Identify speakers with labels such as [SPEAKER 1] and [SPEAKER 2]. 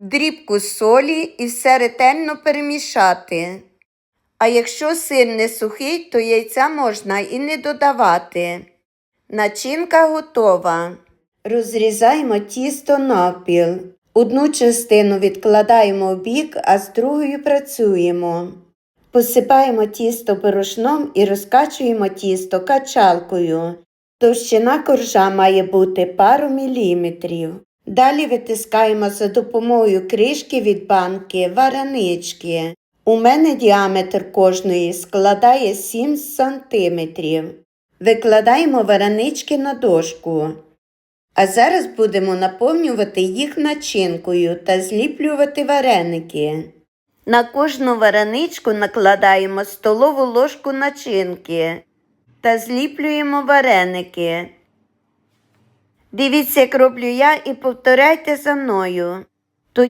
[SPEAKER 1] дрібку солі і все ретельно перемішати. А якщо сир не сухий, то яйця можна і не додавати. Начинка готова. Розрізаємо тісто навпіл. Одну частину відкладаємо в бік, а з другою працюємо. Посипаємо тісто порошном і розкачуємо тісто качалкою. Товщина коржа має бути пару міліметрів. Далі витискаємо за допомогою кришки від банки варенички. У мене діаметр кожної складає 7 см. Викладаємо варенички на дошку. А зараз будемо наповнювати їх начинкою та зліплювати вареники. На кожну вареничку накладаємо столову ложку начинки та зліплюємо вареники. Дивіться, як роблю я, і повторяйте за мною.